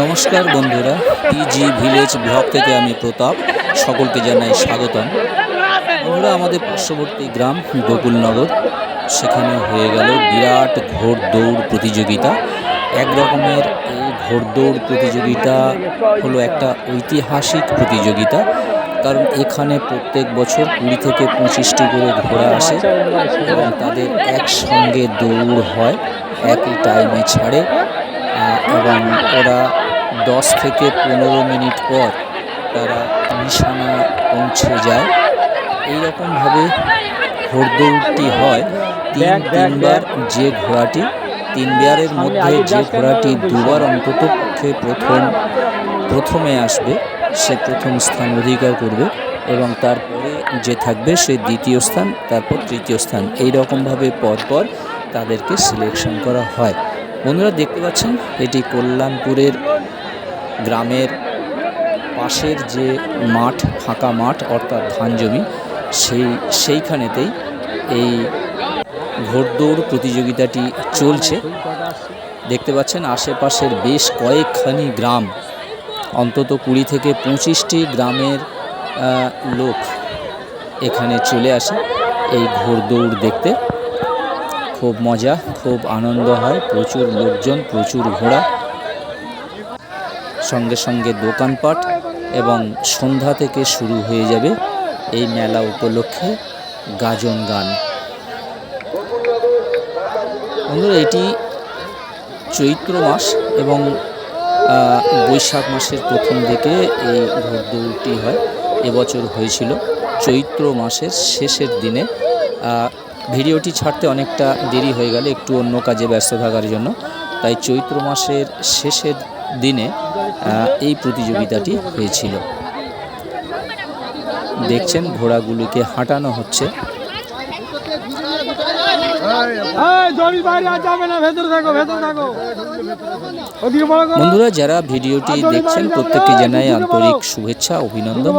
নমস্কার বন্ধুরা PG village block থেকে আমি প্রতাপ, সকলকে জানাই স্বাগতম। বন্ধুরা, আমাদের পার্শ্ববর্তী গ্রাম গোকুলনগর, সেখানে হয়ে গেল বিরাট ঘোড়দৌড় প্রতিযোগিতা। এক রকমের এই ঘোড়দৌড় প্রতিযোগিতা হলো একটা ঐতিহাসিক প্রতিযোগিতা, কারণ এখানে প্রত্যেক বছর কুড়ি থেকে পঁচিশটি করে ঘোড়া আসে এবং তাদের একসঙ্গে দৌড় হয়, একই টাইমে ছাড়ে এবং ওরা দশ থেকে পনেরো মিনিট পর তারা নিশানা পৌঁছে যায়। এইরকমভাবে ঘোড়দৌড়টি হয়। তিন তিনবার যে ঘোড়াটি তিন বিয়ারের মধ্যে যে ঘোড়াটি দুবার অন্তত পক্ষে প্রথম প্রথমে আসবে সে প্রথম স্থান অধিকার করবে এবং তারপরে যে থাকবে সে দ্বিতীয় স্থান তারপর তৃতীয় স্থান। এই রকমভাবে পরপর তাদেরকে সিলেকশন করা হয়। বন্ধুরা দেখতে পাচ্ছেন এটি কল্যাণপুরের গ্রামের পাশের যে মাঠ, ফাঁকা মাঠ, অর্থাৎ ধান জমি, সেই, সেইখানেতেই এই ঘোড়দৌড় প্রতিযোগিতাটি চলছে। দেখতে পাচ্ছেন, আশেপাশের বেশ কয়েকখানি গ্রাম, অন্তত কুড়ি থেকে পঁচিশটি গ্রামের লোক এখানে চলে আসে এই ঘোড়দৌড় দেখতে। খুব মজা, খুব আনন্দ হয়, প্রচুর লোকজন, প্রচুর ঘোড়া। সঙ্গে সঙ্গে দোকানপাট এবং সন্ধ্যা থেকে শুরু হয়ে যাবে এই মেলা উপলক্ষে গাজন গান। বন্ধুরা, এটি চৈত্র মাস এবং বৈশাখ মাসের প্রথম দিকে এই ঘোড়দৌড়টি হয়। এবছর হয়েছিল চৈত্র মাসের শেষের দিনে। ভিডিওটি ছাড়তে অনেকটা দেরি হয়ে গেল, একটু অন্য কাজে ব্যস্ত থাকার জন্য। তাই চৈত্র মাসের শেষের দিনে এই প্রতিযোগিতাটি হয়েছিল। দেখছেন ঘোড়াগুলিকে হাঁটানো হচ্ছে। বন্ধুরা যারা ভিডিওটি দেখছেন প্রত্যেককে জানাই আন্তরিক শুভেচ্ছা অভিনন্দন।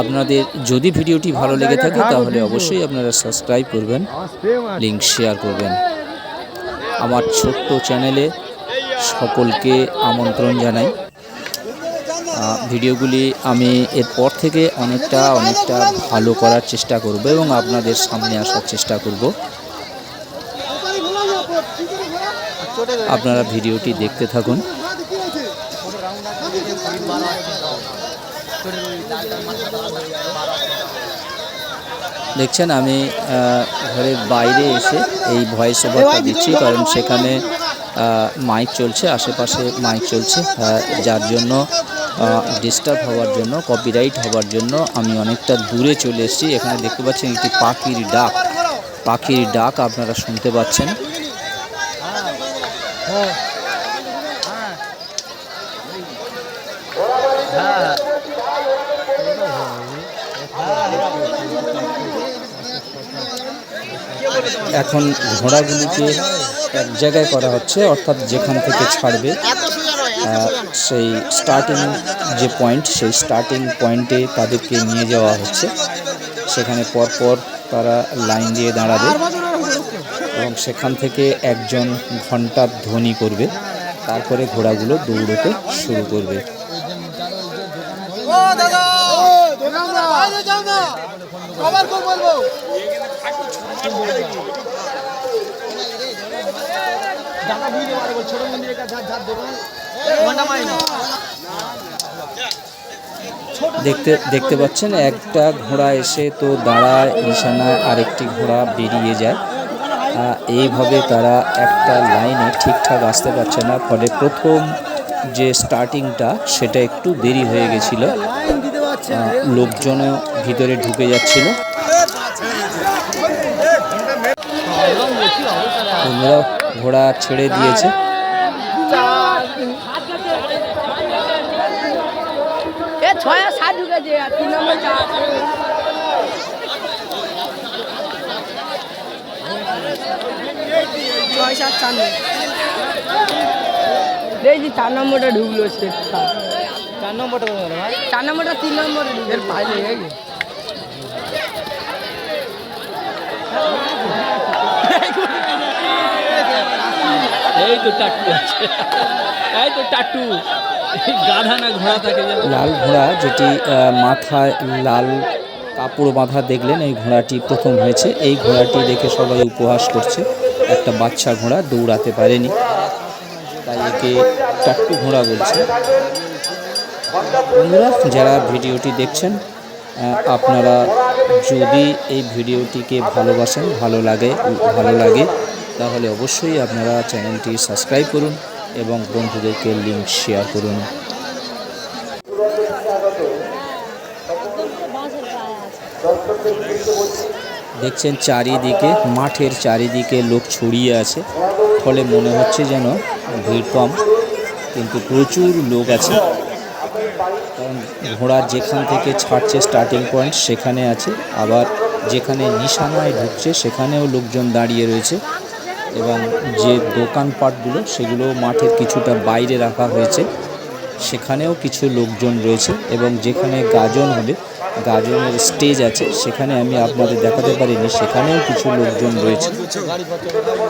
আপনাদের যদি ভিডিওটি ভালো লেগে থাকে তাহলে অবশ্যই আপনারা সাবস্ক্রাইব করবেন লিঙ্ক শেয়ার করবেন। আমার ছোট্ট চ্যানেলে সকলকে আমন্ত্রণ জানাই। ভিডিওগুলি আমি এরপর থেকে অনেকটা অনেকটা ভালো করার চেষ্টা করব এবং আপনাদের সামনে আসার চেষ্টা করব। আপনারা ভিডিওটি দেখতে থাকুন। দেখছেন আমি ঘরের বাইরে এসে এই ভয়েস ওভারটা দিচ্ছি, কারণ সেখানে মাইক চলছে, আশেপাশে মাইক চলছে। যার জন্য ডিস্টার্ব হওয়ার জন্য কপিরাইট হওয়ার জন্য আমি অনেকটা দূরে চলে এসেছি। এখানে দেখতে পাচ্ছেন একটি পাখির ডাক। পাখির ডাক আপনারা শুনতে পাচ্ছেন। এখন ঘোড়াগুলিকে এক জায়গায় করা হচ্ছে, অর্থাৎ যেখান থেকে ছাড়বে সেই স্টার্টিং যে পয়েন্ট সেই স্টার্টিং পয়েন্টে তাদেরকে নিয়ে যাওয়া হচ্ছে। সেখানে পরপর তারা লাইন দিয়ে দাঁড়াবে এবং সেখান থেকে একজন ঘণ্টার ধ্বনি করবে। তারপরে ঘোড়াগুলো দৌড়তে শুরু করবে। দেখতে দেখতে পাচ্ছেন একটা ঘোড়া এসে তো দাঁড়ায় নিশানায় আরেকটি ঘোড়া বেরিয়ে যায়। এইভাবে তারা একটা লাইনে ঠিকঠাক আসতে পারছে না ফলে প্রথম যে স্টার্টিংটা সেটা একটু দেরি হয়ে গেছিল। লোকজনও ভিতরে ঢুকে যাচ্ছিল। বন্ধুরা ঘোড়া ছেড়ে দিয়েছে। এ ছয় সাত ঢুকেছে তিন নম্বর চার। ছয় সাত চার দেখছি চার নম্বরটা ঢুকলো সেটটা চার নম্বরটা চার নম্বরটা তিন নম্বরে ঢুকে এর এই তো আছে। এই তো এই গাধা না ঘোড়া থাকে লাল ঘোড়া যেটি মাথায় লাল কাপড় বাঁধা দেখলেন, এই ঘোড়াটি প্রথম হয়েছে। এই ঘোড়াটি দেখে সবাই উপহাস করছে। একটা বাচ্চা ঘোড়া দৌড়াতে পারেনি। তাই একে টাট্টু ঘোড়া বলছে। বন্ধুরা, যারা ভিডিওটি দেখছেন আপনারা যদি এই ভিডিওটিকে ভালোবাসেন, ভালো লাগে ভালো লাগে তাহলে অবশ্যই আপনারা চ্যানেলটি সাবস্ক্রাইব করুন এবং বন্ধুদেরকে লিঙ্ক শেয়ার করুন। দেখছেন চারিদিকে, মাঠের চারিদিকে লোক ছড়িয়ে আছে। ফলে মনে হচ্ছে যেন ভিড় কম, কিন্তু প্রচুর লোক আছে। কারণ ঘোড়া যেখান থেকে ছাড়ছে স্টার্টিং পয়েন্ট সেখানে আছে। আবার যেখানে নিশানায় ঢুকছে, সেখানেও লোকজন দাঁড়িয়ে রয়েছে। এবং যে দোকানপাটগুলো, সেগুলো মাঠের কিছুটা বাইরে রাখা হয়েছে। সেখানেও কিছু লোকজন রয়েছে এবং যেখানে গাজন হবে, গাজনের স্টেজ আছে, সেখানে আমি আপনাদের দেখাতে পারিনি, সেখানেও কিছু লোকজন রয়েছে।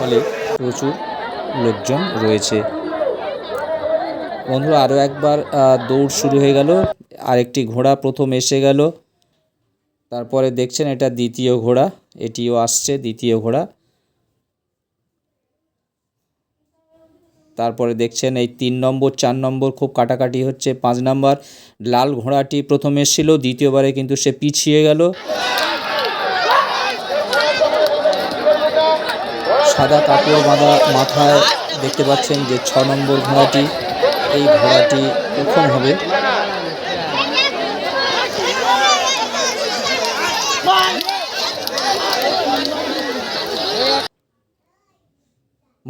ফলে প্রচুর লোকজন রয়েছে। বন্ধুরা আরও একবার দৌড় শুরু হয়ে গেল। আরেকটি ঘোড়া প্রথম এসে গেল। তারপরে দেখছেন এটা দ্বিতীয় ঘোড়া, এটিও আসছে দ্বিতীয় ঘোড়া। তারপরে দেখছেন এই তিন নম্বর, চার নম্বর খুব কাটাকাটি হচ্ছে, পাঁচ নম্বর লাল ঘোড়াটি প্রথম এসেছিল, দ্বিতীয়বারে কিন্তু সে পিছিয়ে গেল। সাদা কাপড় বাঁধা মাথায় দেখতে পাচ্ছেন যে ছ নম্বর ঘোড়াটি, এই ঘোড়াটি প্রথম হবে।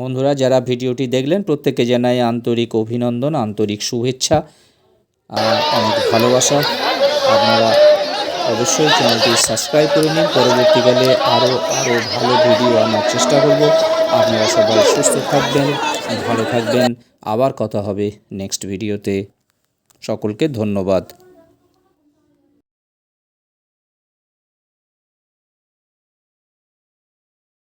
বন্ধুরা, যারা ভিডিওটি দেখলেন, প্রত্যেককে জানাই আন্তরিক অভিনন্দন, আন্তরিক শুভেচ্ছা আর অনেক ভালোবাসা। আপনারা অবশ্যই চ্যানেলটি সাবস্ক্রাইব করে নিন। পরবর্তীকালে আরও আরও ভালো ভিডিও আনার চেষ্টা করব। আপনারা সবাই সুস্থ থাকবেন, ভালো থাকবেন। আবার কথা হবে নেক্সট ভিডিওতে। সকলকে ধন্যবাদ।